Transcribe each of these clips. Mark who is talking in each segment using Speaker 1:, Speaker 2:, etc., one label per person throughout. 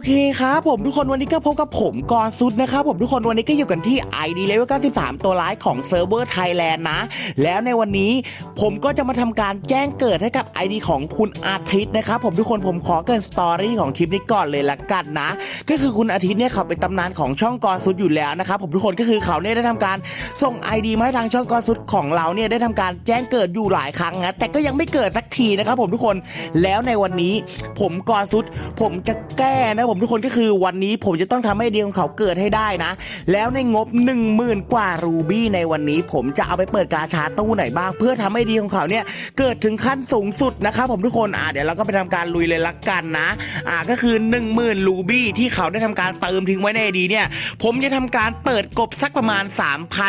Speaker 1: โอเคครับผมทุกคนวันนี้ก็พบกับผมกรซุดนะครับผมทุกคนวันนี้ก็อยู่กันที่ ID Level 93 ตัวร้ายของเซิร์ฟเวอร์ไทยแลนด์นะ แล้วในวันนี้ผมก็จะมาทำการแจ้งเกิดให้กับ ID ของคุณอาทิตย์นะครับผมทุกคนผมขอเกินสตอรี่ของคลิปนี้ก่อนเลยละกันนะ ก็คือคุณอาทิตย์เนี่ยเขาเป็นตำนานของช่องกรซุดอยู่แล้วนะครับผมทุกคนก็คือเขาเนี่ยได้ทำการส่ง ID มาให้ทางช่องกรซุดของเราเนี่ยได้ทำการแจ้งเกิดอยู่หลายครั้งนะแต่ก็ยังไม่เกิดสักทีนะครับผมทุกคนแล้วในวันนี้ ผมกรซุดผมจะแก้นะผมทุกคนก็คือวันนี้ผมจะต้องทำให้เดียของเขาเกิดให้ได้นะ แล้วในงบ 1 0,000 กว่ารูบี้ในวันนี้ ผมจะเอาไปเปิดกาชาตู้ไหนบ้าง เพื่อทำให้ดีของเขาเนี่ยเกิดถึงขั้นสูงสุดนะครับผมทุกคนอ่าเดี๋ยวเราก็ไปทำการลุยเลยละกันนะอ่าก็คือ 1 0,000รูบี้ที่เขาได้ทำการเติมทิ้งไว้ในดีเนี่ย ผมจะทำการเปิดกบสักประมาณ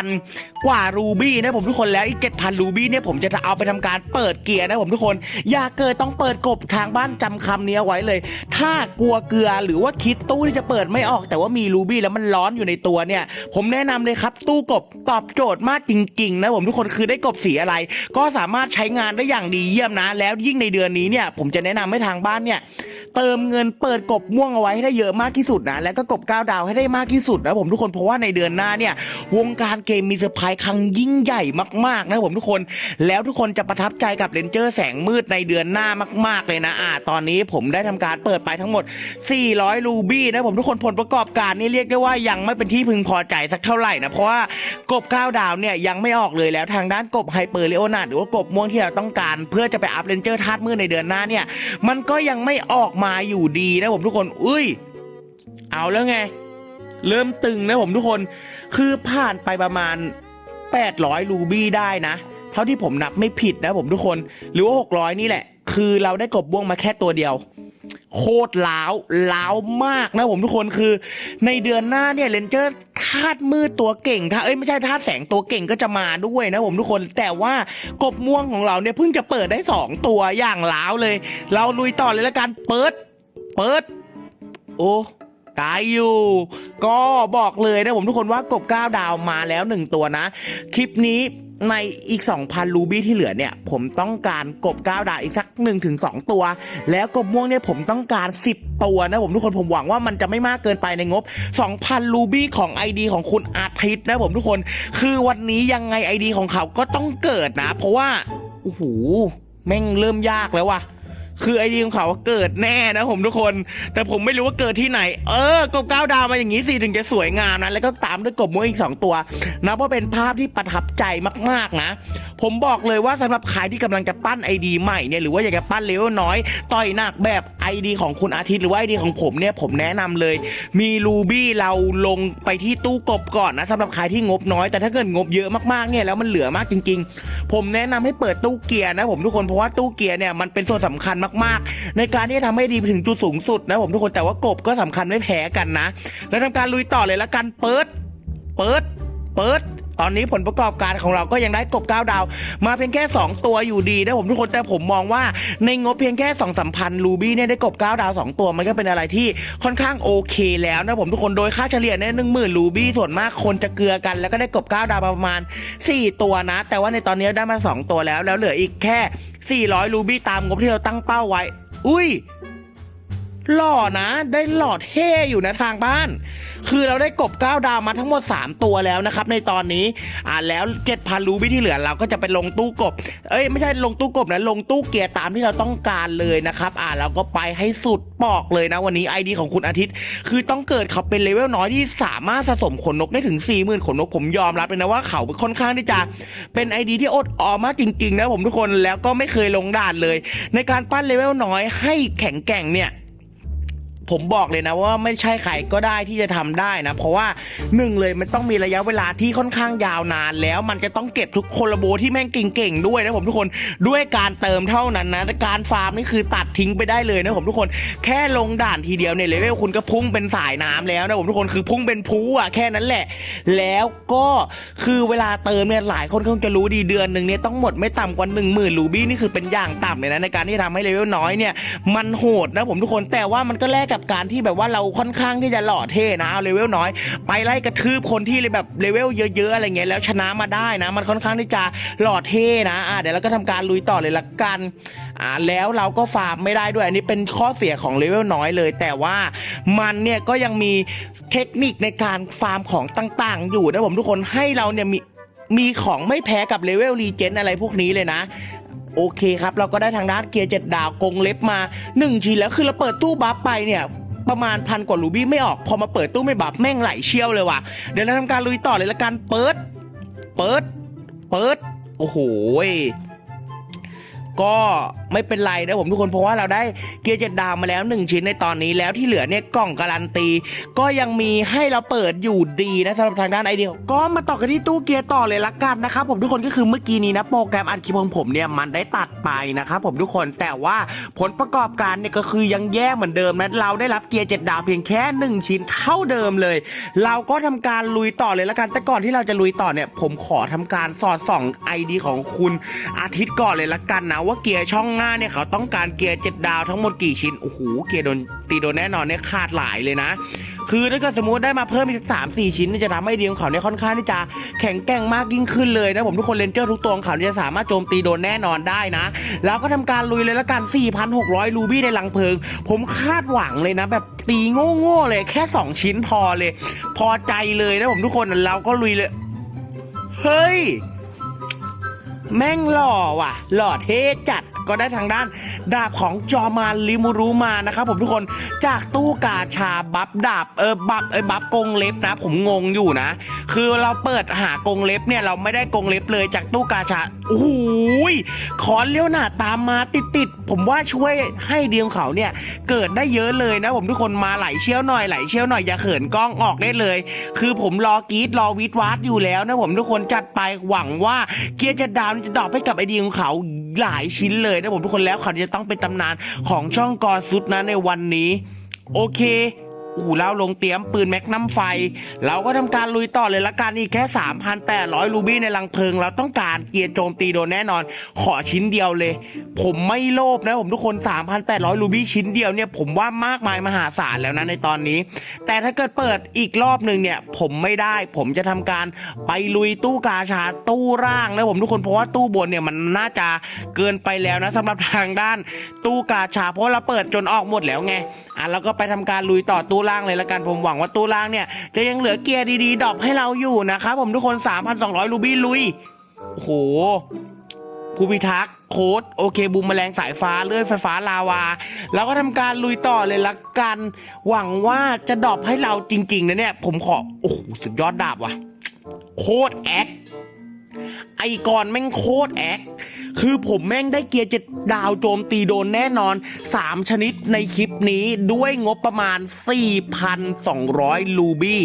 Speaker 1: 3,000 กว่ารูบี้นะผมทุกคนแล้วอีก7,000รูบี้เนี่ยผมจะเอาไปทำการเปิดเกียร์นะผมทุกคน อย่าเกิดต้องเปิดกบทางบ้านจำคำนี้ไว้เลย ถ้ากลัวเกลือหรือว่าคิดตู้ที่จะเปิดไม่ออก แต่ว่ามีรูบี้แล้วมันร้อนอยู่ในตัวเนี่ย ผมแนะนำเลยครับตู้กบตอบโจทย์มากจริงๆนะผมทุกคนคือได้กบสีอะไร ก็สามารถใช้งานได้อย่างดีเยี่ยมนะ แล้วยิ่งในเดือนนี้เนี่ย ผมจะแนะนำให้ทางบ้านเนี่ยเติมเงินเปิดกบม่วงเอาไว้ให้ได้เยอะมากที่สุดนะ แล้วก็กบก้าวดาวให้ได้มากที่สุดนะผมทุกคนเพราะว่าในเดือนหน้าเนี่ย วงการเกมมีเซอร์ไพรส์ครั้งยิ่งใหญ่มากๆนะผมทุกคนแล้วทุกคนจะประทับใจกับเลนเจอร์แสงมืดในเดือนหน้ามากๆเลยนะอ่าตอนนี้ผมได้ทำการเปิดไปทั้งหมด400 รูบี้นะผมทุกคนผลประกอบการนี่เรียกได้ว่ายังไม่เป็นที่พึงพอใจสักเท่าไหร่นะเพราะว่ากบก้าวดาวเนี่ยยังไม่ออกเลยแล้วทางด้านกบไฮเปอร์เลโอนาดหรือว่ากบม่วงที่เราต้องการ เพื่อจะไปอัพเลนเจอร์ธาตุมืดในเดือนหน้าเนี่ยมันก็ยังไม่ออกมาอยู่ดีนะผมทุกคนอุ้ย เอาแล้วไง เริ่มตึงนะผมทุกคนคือผ่านไปประมาณ 800 รูบี้ได้นะเท่าที่ผมนับไม่ผิดนะผมทุกคน หรือว่า 600 นี่แหละ คือเราได้กบบ้วงมาแค่ตัวเดียว โคตรล้าวล้าวมากนะผมทุกคนคือในเดือนหน้าเนี่ยเลนเจอร์ธาตุมืดตัวเก่งถ้าเอ้ยไม่ใช่ธาตุแสงตัวเก่งก็จะมาด้วยนะผมทุกคน แต่ว่ากบม่วงของเราเนี่ยเพิ่งจะเปิดได้ 2 ตัวอย่างล้าวเลย เราลุยต่อเลยละกันเปิด เปิด โอ้ตายอยู่ ก็บอกเลยนะผมทุกคนว่ากบก้าดาวมาแล้วหนึ่งตัวนะ คลิปนี้ ในอีก 2,000 รูบี้ที่เหลือเนี่ย ผมต้องการกบก้าวดาวอีกสัก 1-2 ตัว แล้วกบม่วงเนี่ยผมต้องการ 10 ตัวนะผมทุกคนผมหวังว่ามันจะไม่มากเกินไปในงบ 2,000 รูบี้ของ ID ของคุณอาทิตย์นะผมทุกคน คือวันนี้ยังไง ID ของเขาก็ต้องเกิดนะ เพราะว่าโอ้โหแม่งเริ่มยากแล้วว่ะ คือไอเดียของเขาเกิดแน่นะผมทุกคน แต่ผมไม่รู้ว่าเกิดที่ไหน เออกบก้าวดาวมาอย่างนี้สิถึงจะสวยงามนะ แล้วก็ตามด้วยกบม้วอีก 2 ตัวนะเพราะเป็นภาพที่ประทับใจมากๆนะ ผมบอกเลยว่าสำหรับใครที่กำลังจะปั้นไอดีใหม่เนี่ยหรือว่าอยากจะปั้นเลเวลน้อย ต่อยหนักแบบไอดีของคุณอาทิตย์หรือว่าไอดีของผมเนี่ยผมแนะนำเลย มีรูบี้เราลงไปที่ตู้กบก่อนนะสำหรับใครที่งบน้อยแต่ถ้าเกิดงบเยอะมากๆเนี่ยแล้วมันเหลือมากจริง ๆ ผมแนะนำให้เปิดตู้เกียร์นะผมทุกคนเพราะว่าตู้เกียร์เนี่ยมันเป็นส่วนสำคัญมากๆ ในการที่จะทำให้ดีไปถึงจุดสูงสุดนะผมทุกคนแต่ว่ากบก็สำคัญไม่แพ้กันนะ แล้วทำการลุยต่อเลยละกันเปิด เปิด เปิด ตอนนี้ผลประกอบการของเราก็ยังได้กบก้าดาว มาเพียงแค่ 2 ตัวอยู่ดีนะผมทุกคนแต่ผมมองว่าในงบเพียงแค่2องสามพันรูบี้เนี่ยได้กบก้าดาว 2 ตัวมันก็เป็นอะไรที่ค่อนข้างโอเคแล้วนะผมทุกคนโดยค่าเฉลี่ยเนี่ยหนึ่งหมื่นรูบี้ส่วนมากคนจะเกลือกัน แล้วก็ได้กบก้าดาวประมาณ 4 ตัวนะ แต่ว่าในตอนนี้ได้มา 2 ตัวแล้วแล้วเหลืออีกแค่ 400รูบี้ตามงบที่เราตั้งเป้าไว้ อุ้ย หล่อนะ ได้หล่อเท่อยู่นะทางบ้าน คือเราได้กบก้าวดาวมาทั้งหมด 3 ตัวแล้วนะครับ ในตอนนี้อ่าแล้ว7,000รูบี้ที่เหลือเราก็จะไปลงตู้กบ เอ้ยไม่ใช่ลงตู้กบนะลงตู้เกียร์ตามที่เราต้องการเลยนะครับอ่าเราก็ไปให้สุดบอกเลยนะวันนี้ ID ของคุณอาทิตย์ คือต้องเกิดเขาเป็นเลเวลน้อยที่สามารถสะสมขนนกได้ถึง 40,000 ขนนกผมยอมรับเลยนะว่าเขาค่อนข้างที่จะเป็น ID ที่อดออมมากจริงๆนะผมทุกคนแล้วก็ไม่เคยลงด่านเลย ในการปั้นเลเวลน้อยให้แข็งแกร่งเนี่ย ผมบอกเลยนะว่าไม่ใช่ใครก็ได้ที่จะทำได้นะ เพราะว่าหนึ่งเลยมันต้องมีระยะเวลาที่ค่อนข้างยาวนาน แล้วมันจะต้องเก็บทุกคนระโบที่แม่งเก่งๆด้วยนะผมทุกคนด้วยการเติมเท่านั้นนะการฟาร์มนี่คือตัดทิ้งไปได้เลยนะผมทุกคนแค่ลงด่านทีเดียวเนี่ยเลเวลคุณก็พุ่งเป็นสายน้ำแล้วนะผมทุกคนคือพุ่งเป็นพูอะแค่นั้นแหละ แล้วก็คือเวลาเติมเนี่ยหลายคนคงจะรู้ดีเดือนหนึ่งเนี่ยต้องหมดไม่ต่ำกว่า 1 0,000รูบี้นี่คือเป็นอย่างต่ำเลยนะในการที่จะทำให้เลเวลน้อยเนี่ยมันโหดนะผมทุกคนแต่ว่ามันก็แลกกับการที่แบบว่าเราค่อนข้างที่จะหล่อเท่นะเอาเลเวลน้อย ไปไล่กระทืบคนที่แบบเลเวลเยอะๆอะไรเงี้ยแล้วชนะมาได้นะ มันค่อนข้างที่จะหล่อเท่นะอ่าเดี๋ยวเราก็ทำการลุยต่อเลยละกันอ่าแล้วเราก็ฟาร์มไม่ได้ด้วย อันนี้เป็นข้อเสียของเลเวลน้อยเลย แต่ว่ามันเนี่ยก็ยังมีเทคนิคในการฟาร์มของต่าง ๆ อยู่นะผมทุกคนให้เราเนี่ยมีมีของไม่แพ้กับเลเวลรีเจนอะไรพวกนี้เลยนะ โอเคครับ เราก็ได้ทางด้านเกียร์เจ็ดดาวกงเล็บมา 1 ชิ้นแล้วคือเราเปิดตู้บัฟไปเนี่ยประมาณพันกว่าลูบี้ไม่ออก พอมาเปิดตู้ไม่บัฟแม่งไหลเชี่ยวเลยว่ะ เดี๋ยวเราทำการลุยต่อเลยละกันเปิด เปิด เปิด โอ้โหก็ ไม่เป็นไรนะผมทุกคนเพราะว่าเราได้เกียร์เจ็ดดาวมาแล้ว 1 ชิ้นในตอนนี้แล้วที่เหลือเนี่ยกล่องการันตี ก็ยังมีให้เราเปิดอยู่ดีนะสำหรับทางด้านไอเดียก็มาต่อกันที่ตู้เกียร์ต่อเลยละกันนะครับผมทุกคนก็คือเมื่อกี้นี้นะโปรแกรมอัดคลิปของผมเนี่ยมันได้ตัดไปนะครับผมทุกคนแต่ว่าผลประกอบการเนี่ยก็คือยังแย่เหมือนเดิมนะเราได้รับเกียร์เจ็ดดาวเพียงแค่ 1 ชิ้นเท่าเดิมเลย เราก็ทำการลุยต่อเลยละกัน แต่ก่อนที่เราจะลุยต่อเนี่ยผมขอทำการสอดส่องไอดีของคุณอาทิตย์ก่อนเลยละกันนะว่าเกียร์ช่องน้าเนี่ยเขาต้องการเกียร์เจ็ดดาวทั้งหมดกี่ชิ้นโอ้โหเกียร์โดนตีโดนแน่นอนเนี่ยขาดหลายเลยนะ คือถ้าเกิดสมมติได้มาเพิ่มอีกสามสี่ชิ้นนี่จะทำให้ดีของเขาเนี่ยค่อนข้างที่จะแข็งแกร่งมากยิ่งขึ้นเลยนะผมทุกคนเลนเจอร์ทุกตัวของเขาเนี่ยจะสามารถโจมตีโดนแน่นอนได้นะ แล้วก็ทำการลุยเลยละกัน 4,600 รูบี้ในลังเพลิง ผมคาดหวังเลยนะ แบบตีโง่ๆเลยแค่ 2 ชิ้นพอเลย พอใจเลยนะผมทุกคนเราก็ลุยเลย เฮ้ย แม่งหล่อว่ะ หล่อเท่จัด ก็ได้ทางด้านดาบของจอมานลิมูรุมานะครับผมทุกคนจากตู้กาชาบัฟดาบเออบัฟเออบัฟกงเล็บนะ ผมงงอยู่นะ คือเราเปิดหากงเล็บเนี่ยเราไม่ได้กงเล็บเลยจากตู้กาชาโอ้โหขอนเลี้ยวหน้าตามมาติดติดๆผมว่าช่วยให้เดียงเขาเนี่ยเกิดได้เยอะเลยนะ ผมทุกคนมาไหลเชี่ยวหน่อยไหลเชี่ยวหน่อยอย่าเขินกล้องออกได้เลย คือผมรอกีดรอวิดวาดอยู่แล้วนะผมทุกคนจัดไปหวังว่าเกียร์จะดาวจะดรอปให้กับไอเดียของเขา หลายชิ้นเลยนะผมทุกคนแล้วเขาจะต้องเป็นตำนานของช่องกอซุดนะในวันนี้ โอเค อู้เราลงเตรียมปืนแม็กนัมไฟ เราก็ทำการลุยต่อเลยละกันอีกแค่ 3,800 รูบี้ในลังเพลิง เราต้องการเกียร์โจมตีโดนแน่นอน ขอชิ้นเดียวเลย ผมไม่โลภนะผมทุกคน 3,800 รูบี้ชิ้นเดียวเนี่ยผมว่ามากมายมหาศาลแล้วนะในตอนนี้ แต่ถ้าเกิดเปิดอีกรอบหนึ่งเนี่ยผมไม่ได้ผมจะทำการไปลุยตู้กาชาตู้ร่างนะผมทุกคนเพราะว่าตู้บนเนี่ยมันน่าจะเกินไปแล้วนะสำหรับทางด้านตู้กาชา เพราะเราเปิดจนออกหมดแล้วไงอะเราก็ไปทำการลุยต่อตู้ล่างเลยละกันผมหวังว่าตู้ล่างเนี่ย จะยังเหลือเกียร์ดีๆดรอปให้เราอยู่นะครับผมทุกคน 3,200 รูบี้ลุยโอ้โหผู้พิทักษ์โค้ดโอเคบูมแมลงสายฟ้าเลื่อยไฟฟ้าลาวา แล้วก็ทำการลุยต่อเลยละกัน หวังว่าจะดรอปให้เราจริงๆนะเนี่ย ผมขอ โอ้โหสุดยอดดาบว่ะ โคตรแอค ไอก่อนแม่งโคตรแอคคือผมแม่งได้เกียร์เจ็ดดาวโจมตีโดนแน่นอน 3 ชนิดในคลิปนี้ด้วยงบประมาณ 4,200 ลูบี้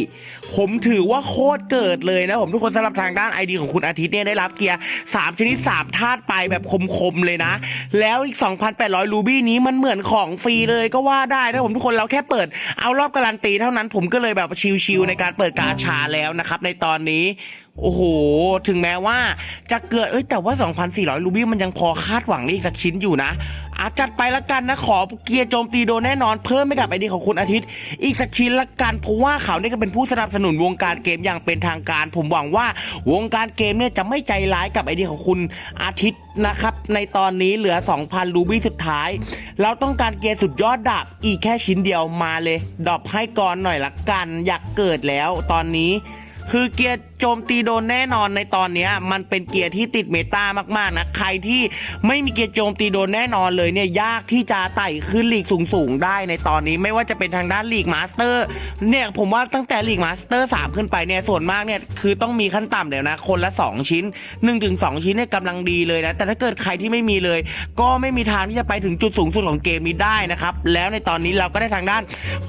Speaker 1: ผมถือว่าโคตรเกิดเลยนะผมทุกคนสำหรับทางด้านไอดีของคุณอาทิตย์เนี่ยได้รับเกียร์ 3 ชนิด 3 ธาตุไปแบบคมๆเลยนะ แล้วอีก 2,800 ลูบี้นี้มันเหมือนของฟรีเลยก็ว่าได้นะผมทุกคนเราแค่เปิดเอารอบการันตีเท่านั้นผมก็เลยแบบชิลๆในการเปิดกาชาแล้วนะครับในตอนนี้ โอ้โห ถึงแม้ว่าจะเกิด เอ้ย แต่ว่า 2,400 รูบี้มันยังพอคาดหวังได้อีกสักชิ้นอยู่นะอาจัดไปละกันนะ ขอเกียร์โจมตีโดนแน่นอน เพิ่มให้กับไอดีของคุณอาทิตย์ อีกสักชิ้นละกัน เพราะว่าเขาเนี่ยก็เป็นผู้สนับสนุนวงการเกมอย่างเป็นทางการ ผมหวังว่าวงการเกมเนี่ยจะไม่ใจร้ายกับไอดีของคุณอาทิตย์นะครับ ในตอนนี้เหลือ 2,000 รูบี้สุดท้าย เราต้องการเกียร์สุดยอดดาบอีกแค่ชิ้นเดียวมาเลย ดรอปให้ก่อนหน่อยละกัน อยากเกิดแล้วตอนนี้ คือเกียร์โจมตีโดนแน่นอนในตอนนี้มันเป็นเกียร์ที่ติดเมตามากๆนะใครที่ไม่มีเกียร์โจมตีโดนแน่นอนเลยเนี่ยยากที่จะไต่ขึ้นลีกสูงๆได้ในตอนนี้ไม่ว่าจะเป็นทางด้านลีกมาสเตอร์เนี่ยผมว่าตั้งแต่ลีกมาสเตอร์3ขึ้นไปเนี่ยส่วนมากเนี่ยคือต้องมีขั้นต่ำเดี๋ยวนะ คนละ 2 ชิ้น 1-2 ชิ้นเนี่ยกำลังดีเลยนะแต่ถ้าเกิดใครที่ไม่มีเลย ก็ไม่มีทางที่จะไปถึงจุดสูงสุดของเกมนี้ได้นะครับแล้วในตอนนี้เราก็ได้ทางด้าน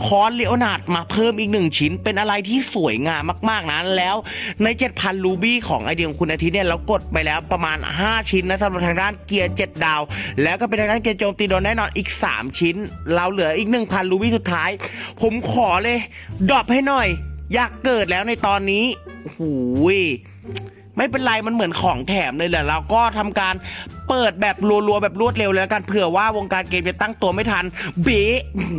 Speaker 1: คอนเลโอนาร์ดมาเพิ่มอีกหนึ่งชิ้น เป็นอะไรที่สวยงามมากๆนะแล้วใน 7,000 รูบี้ของไอเดียของคุณอาทิตย์เนี่ยเรากดไปแล้วประมาณ 5 ชิ้นนะสำหรับทางด้านเกียร์ 7 ดาว แล้วก็เป็นทางด้านเกียร์โจมตีโดนแน่นอนอีก 3 ชิ้น เราเหลืออีก 1,000 รูบี้สุดท้าย ผมขอเลยดรอปให้หน่อย อยากเกิดแล้วในตอนนี้หูยไม่เป็นไรมันเหมือนของแถมเลยแหละเราก็ทำการเปิดแบบรัวๆแบบรวดเร็วเลยแล้วกันเผื่อว่าวงการเกมจะตั้งตัวไม่ทันเบะโอ้โห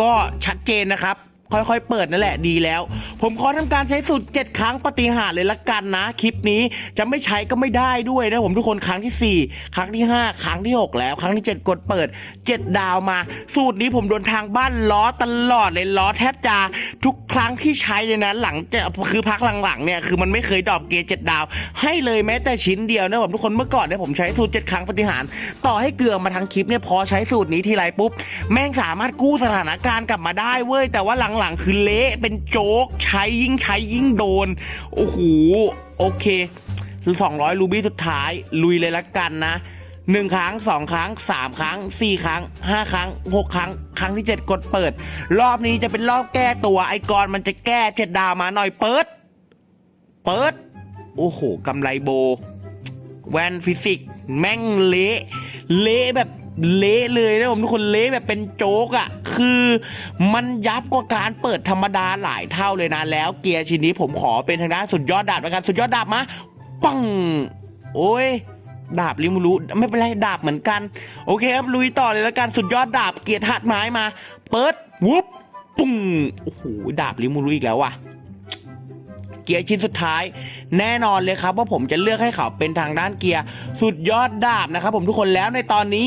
Speaker 1: ก็ชัดเจนนะครับ ค่อยๆ เปิดนั่นแหละดีแล้ว ผมขอทำการใช้สูตร 7 ครั้งปฏิหารเลยละกันนะ คลิปนี้จะไม่ใช้ก็ไม่ได้ด้วยนะผมทุกคนครั้งทีสี่ 4 ครั้งที่ 5 ครั้งที่ 6 แล้ว ครั้งที่ 7 กดเปิด 7 ดาวมา สูตรนี้ผมโดนทางบ้านล้อตลอดเลยล้อแทบจะทุกครั้งที่ใช้เลยนะหลังจะคือพักหลังๆเนี่ยคือมันไม่เคยดรอปเกรด7ดาว ให้เลยแม้แต่ชิ้นเดียวนะผมทุกคนเมื่อก่อนเนี่ยผมใช้สูตร7ครั้งปฏิหารต่อให้เกลือมาทั้งคลิปเนี่ยพอใช้สูตรนี้ทีไรปุ๊บแม่งสามารถกู้สถานการณ์กลับมาได้เว้ยแต่ว่าหลังๆคือเละเป็นโจ๊กใช้ยิ่งใช้ยิ่งโดน โอ้โห โอเค 200 รูบี้สุดท้าย ลุยเลยละกันนะหนึ่งครั้งสองครั้งสามครั้งสี่ครั้งห้าครั้งหกครั้ง ครั้งที่เจ็ดกดเปิด รอบนี้จะเป็นรอบแก้ตัวไอกรมันจะแก้เจ็ดดาวมาหน่อยเปิด เปิด โอ้โหกำไรโบ แวนฟิสิก แม่งเละ เละแบบ เละเลยนะผมทุกคนเละแบบเป็นโจ๊กอะ่ะ คือมันยับกว่าการเปิดธรรมดาหลายเท่าเลยนะแล้วเกียร์ชิ้นนี้ผมขอเป็นทางด้านสุดยอดดาบแล้วกันสุดยอดดาบมาปังโอ้ยดาบริมูรุไม่เป็นไรดาบเหมือนกัน โอเคครับลุยต่อเลยแล้วกันสุดยอดดาบเกียร์ถัดไม้มา เปิดวุบปุ้งโอ้โหดาบริมูรุอีกแล้วว่ะ เกียร์ชิ้นสุดท้าย แน่นอนเลยครับว่าผมจะเลือกให้เขาเป็นทางด้านเกียร์สุดยอดดาบนะครับผมทุกคนแล้วในตอนนี้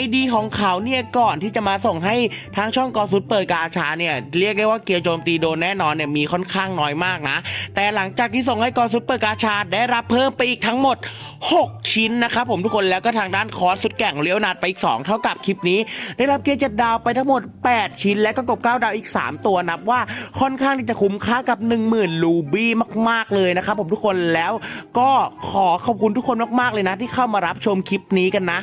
Speaker 1: ID ของเขาเนี่ยก่อนที่จะมาส่งให้ทางช่องกอสุดเปิดกาชาเนี่ยเรียกได้ว่าเกียร์โจมตีโดนแน่นอนเนี่ยมีค่อนข้างน้อยมากนะ แต่หลังจากที่ส่งให้กอสุดเปิดกาชาได้รับเพิ่มไปอีกทั้งหมด 6 ชิ้นนะครับผมทุกคนแล้วก็ทางด้านคอร์สสุดแก่งเลี้ยวนาดไปอีก 2 เท่ากับคลิปนี้ ได้รับเกียร์จ็ดดาวไปทั้งหมด 8 ชิ้น และก็กบ9ดาวอีก 3 ตัวนับว่าค่อนข้างที่จะคุ้มค่ากับ 10,000 ลูบี้มาก ๆเลยนะครับผมทุกคนแล้วก็ขอขอบคุณทุกคนมากๆเลยนะ ที่เข้ามารับชมคลิปนี้กันนะ